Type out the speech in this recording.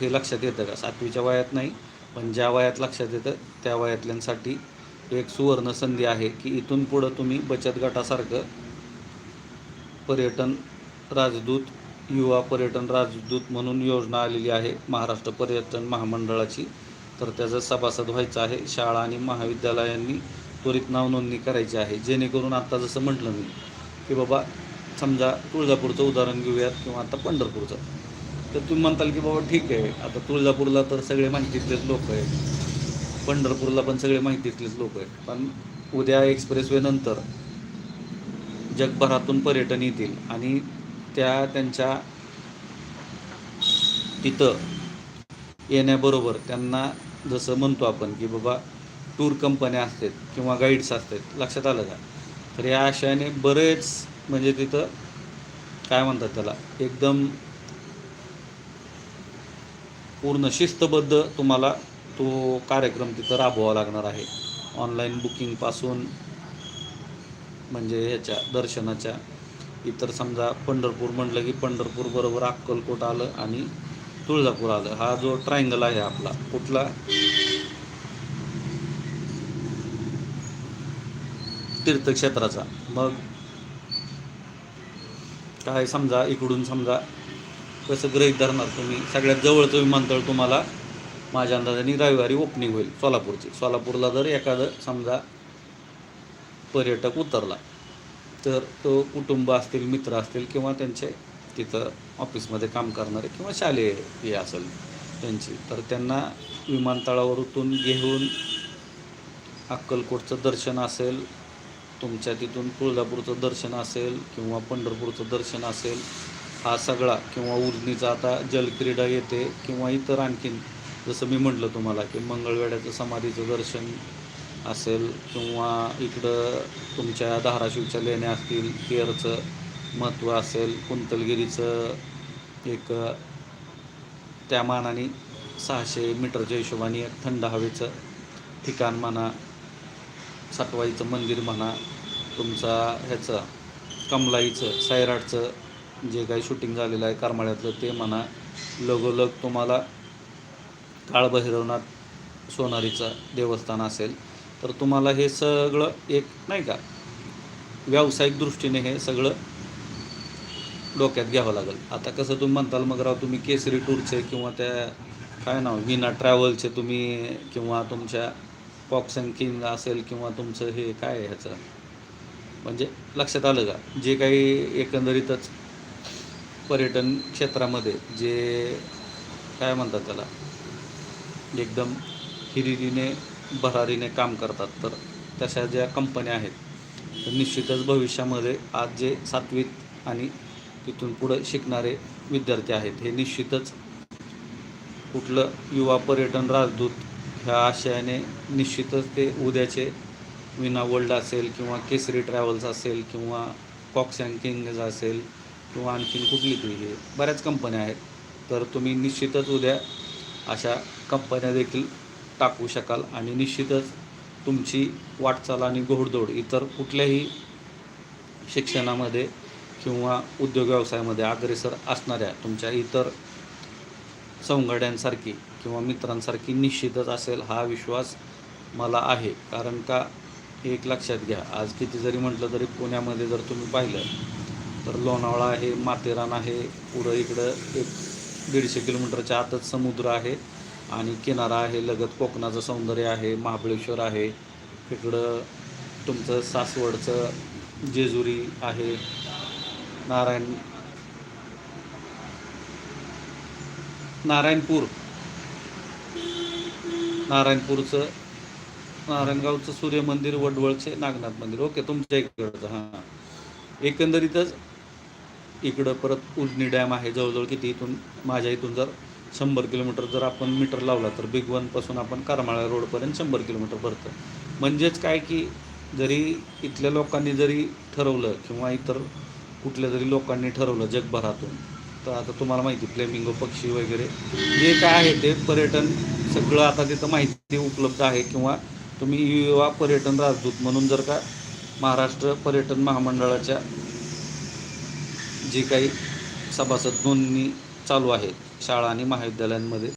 हे लक्षात येतं का? सातवीच्या वयात नाही पण ज्या वयात लक्षात येतं त्या वयातल्यांसाठी एक सुवर्ण संधी आहे की इथून पुढं तुम्ही बचत गटासारखं पर्यटन राजदूत युवा पर्यटन राजदूत म्हणून योजना आलेली आहे. महाराष्ट्र पर्यटन महामंडळाची. तर त्याचं सभासद व्हायचं आहे. शाळा आणि महाविद्यालयांनी त्वरित नावनोंदणी करायची आहे. जेणेकरून आता जसं म्हटलं मी की बाबा समजा तुळजापूरचं उदाहरण घेऊयात किंवा आता पंढरपूरचं. तर तुम्ही म्हणताल की बाबा ठीक आहे. आता तुळजापूरला तर सगळे माहितीतलेच लोक आहेत. पंढरपूरला पण सगळे माहितीतलेच लोक आहेत. पण उद्या एक्सप्रेसवे नंतर जगभरातून पर्यटन येतील आणि त्या त्यांच्या तिथं येण्याबरोबर त्यांना जसं म्हणतो आपण की बाबा टूर कंपन्या असतात किंवा गाईड्स असतात. लक्षात आलं का? तर या आशयाने बरेच म्हणजे तिथं काय म्हणतात त्याला? एकदम पूर्ण शिस्तबद्ध तुम्हाला तो कार्यक्रम तिथं राबवावा लागणार आहे. ऑनलाईन बुकिंगपासून म्हणजे ह्याच्या दर्शनाच्या. इतर समजा पंढरपूर म्हटलं की पंढरपूर बरोबर अक्कलकोट आलं आणि तुळजापूर आलं. हा जो ट्रायंगल आहे आपला कुठला? तीर्थक्षेत्राचा. मग काय समजा इकडून समजा कसं गृहीत धरणार? तुम्ही सगळ्यात जवळचं विमानतळ तुम्हाला माझ्या अंदाजाने रविवारी ओपनिंग होईल सोलापूरची. सोलापूरला जर एखादं समजा पर्यटक उतरला तर तो कुटुंब असतील मित्र असतील किंवा त्यांचे तिथं ऑफिसमध्ये काम करणारे किंवा शालेय हे असेल त्यांची तर त्यांना विमानतळावरून घेऊन अक्कलकोटचं दर्शन असेल तुमच्या तिथून तुळजापूरचं दर्शन असेल किंवा पंढरपूरचं दर्शन असेल हा सगळा किंवा उजनीचा आता जलक्रीडा येते किंवा इतर आणखीन जसं मी म्हटलं तुम्हाला की मंगळवेड्याचं समाधीचं दर्शन असेल किंवा इकडं तुमच्या धाराशिवच्या लेण्या असतील केरचं महत्त्व असेल कुंतलगिरीचं एक त्या मानाने सहाशे मीटरच्या हिशोबाने एक थंड हवेचं ठिकाण म्हणा सातवाईचं मंदिर म्हणा तुमचा ह्याचं कमलाईचं सैराटचं जे काही शूटिंग झालेलं आहे करमाळ्यातलं ते म्हणा. लगोलग तुम्हाला काळभैरवनाथ सोनारीचं देवस्थान असेल तर तुम्हाला हे सगळं एक नाही का व्यावसायिक दृष्टीने हे सगळं डोक्यात घ्यावं लागेल. आता कसं तुम्ही म्हणताल मग राव तुम्ही केसरी टूरचे किंवा त्या काय नाव विना ट्रॅव्हलचे तुम्ही किंवा तुमच्या पॉक्स अँड किंग असेल किंवा तुमचं हे काय आहे ह्याचं? म्हणजे लक्षात आलं का? जे काही एकंदरीतच पर्यटन क्षेत्रामध्ये जे काय म्हणतात त्याला एकदम हिरिरीने भरारीने काम करतात तर तशा ज्या कंपन्या आहेत तर निश्चितच भविष्यामध्ये आज जे सातवीत आणि तिथून पुढं शिकणारे विद्यार्थी आहेत हे निश्चितच कुठलं युवा पर्यटन राजदूत ह्या आशयाने निश्चितच ते उद्याचे विना वर्ल्ड असेल किंवा केसरी ट्रॅव्हल्स असेल किंवा कॉक्स अँड किंग्ज असेल किंवा आणखीन कुठली तरी हे बऱ्याच कंपन्या आहेत. तर तुम्ही निश्चितच उद्या अशा कंपन्या देखील टाकू शकाल आणि निश्चितच तुमची वाटचाल आणि घोडदौड इतर कुठल्याही शिक्षणामध्ये किंवा उद्योग व्यवसायामध्ये अग्रेसर असणाऱ्या तुमच्या इतर सवंगड्यांसारखी किंवा मित्रांसारखी निश्चितच असेल हा विश्वास मला आहे. कारण का एक लक्षात घ्या आज किती जरी म्हटलं तरी पुण्यामध्ये जर तुम्ही पाहिलं तर लोणावळा आहे माथेरान आहे पुढं इकडं एक दीडशे किलोमीटरच्या आतच समुद्र आहे आणि किनारा आहे लगत कोकणाचं सौंदर्य आहे महाबळेश्वर आहे. इकडं तुमचं सासवडचं जेजुरी आहे. नारायण नारायणपूर. नारायणपूरचं नारायणगावचं सूर्य मंदिर वडवळचे नागनाथ मंदिर. ओके तुमच्या इकडचं हां. एकंदरीतच इकडं परत उजनी डॅम आहे जवळजवळ किती इथून माझ्या इथून जर शंभर किलोमीटर जर आपण मीटर लावला तर बिग वनपासून आपण करमाळा रोडपर्यंत शंभर किलोमीटर भरतं. म्हणजेच काय की जरी इथल्या लोकांनी जरी ठरवलं किंवा इतर कुठल्या जरी लोकांनी ठरवलं जगभरातून तर आता तुम्हाला माहिती फ्लेमिंगो पक्षी वगैरे जे काय आहे ते पर्यटन सगळं आता तिथं माहिती उपलब्ध आहे किंवा तुम्ही युवा पर्यटन राजदूत म्हणून जर का महाराष्ट्र पर्यटन महामंडळाच्या जी काही सभासद नोंदणी चालू आहेत शाळा आणि महाविद्यालयांमध्ये.